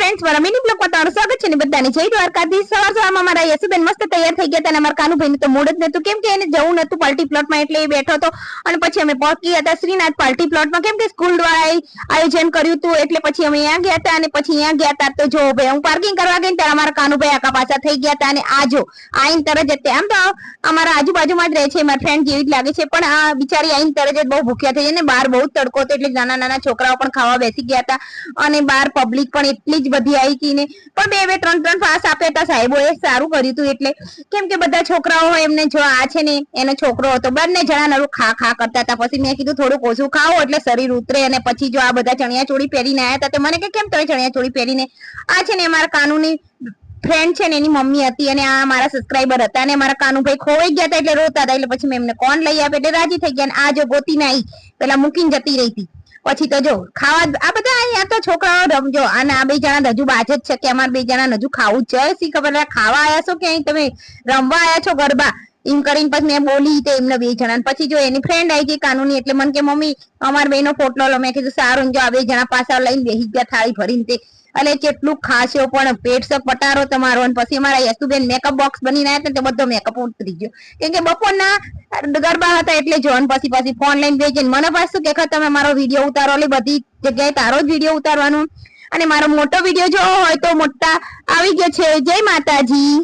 Friends મારા mini બ્લોગમાં તમારું સ્વાગત છે ને બધાની જય દ્વારકાધીશ. સવાર સવારમાં મારા યશુબેન મસ્ત તૈયાર થઈ ગયા હતા અને અમારા કાનુભાઈને તો મૂડ જ નતું કેમ કે એને જવું નતું પાર્ટી પ્લોટમાં એટલે એ બેઠો હતો. અને પછી અમે પહોંચી હતા શ્રીનાથ પાર્ટી પ્લોટમાં. કેમ કે સ્કૂલ દ્વારા આયોજન કર્યું હતું એટલે પછી અમે અહીંયા ગયા હતા અને પછી અહીંયા ગયા હતા તો જો ભાઈ હું પાર્કિંગ કરવા ગઈ ત્યારે અમારા કાનુભાઈ આકા પાછા થઈ ગયા હતા અને આ જો આઈન તરત જ આમ તો અમારા આજુબાજુમાં જ રહે છે મારા ફ્રેન્ડ જેવી જ લાગે છે. પણ આ બિચારી આઈન તરત જ બહુ ભૂખ્યા થઈ જાય ને બહાર બહુ તડકો હતો એટલે નાના નાના છોકરાઓ પણ ખાવા બેસી ગયા હતા. અને બહાર પબ્લિક પણ એટલી જ બધી આવી ને. પણ બે બે, ત્રણ ત્રણ પાસ આપ્યા હતા સાહેબોએ સારું કર્યું હતું એટલે. કેમ કે બધા છોકરાઓ એમને જો આ છે ને, એનો છોકરો હતો. બંને જણા નરું ખા ખા કરતા હતા. પછી મેં કીધું થોડુંક ઓછું ખાઓ એટલે શરીર ઉતરે અને પછી જો આ બધા ચણિયા ચોળી પહેરીને આવ્યા હતા, તો મને કે કેમ તમે ચણિયા ચોળી પહેરીને? આ છે ને મારા કાનૂની ફ્રેન્ડ છે ને, એની મમ્મી હતી અને આ મારા સબસ્ક્રાઇબર હતા અને મારા કાનુભાઈ ખોવાઈ ગયા હતા એટલે રોતા હતા. એટલે પછી મેં એમને કોણ લઈ આપે એટલે રાજી થઈ ગયા આ જો ગોતી નાઈ પેલા મૂકીને જતી રહી હતી. પછી તો જો, ખાવા, આ બધા અહીંયા તો છોકરાઓ રમજો અને આ બે જણા હજુ બાજ જ છે કે અમારે બે જણા હજુ ખાવું જ છે. શી ખબર ખાવા આવ્યા છો કે અહીં તમે રમવા આયા છો ગરબા? એમ કરીને પછી મેં બોલી તે એમને બે જણા પછી જો એની ફ્રેન્ડ આવી ગઈ કાનૂની, એટલે મને કે, મમ્મી, અમારા બેનો પોટલો લો. મેં કીધું, સારું જો, આ બે જણા પાછા લઈને બેસી ગયા થાળી ભરીને તે. એટલે કેટલું ખાસ્યો પણ પેટ પટારો તમારો. અને પછી મારા યસુબેન મેકઅપ બોક્સ બનીને રહ્યા તે બધો મેકઅપ ઉતરી ગયો. કેમ કે બપોરના ગરબા હતા એટલે જો પછી પછી ફોન લઈને બેસી મને પાછું કે તમે મારો વીડિયો ઉતારો એટલે બધી જગ્યાએ તારો જ વીડિયો ઉતારવાનો. અને મારો મોટો વીડિયો જોવો હોય તો મોટા આવી ગયો છે. જય માતાજી.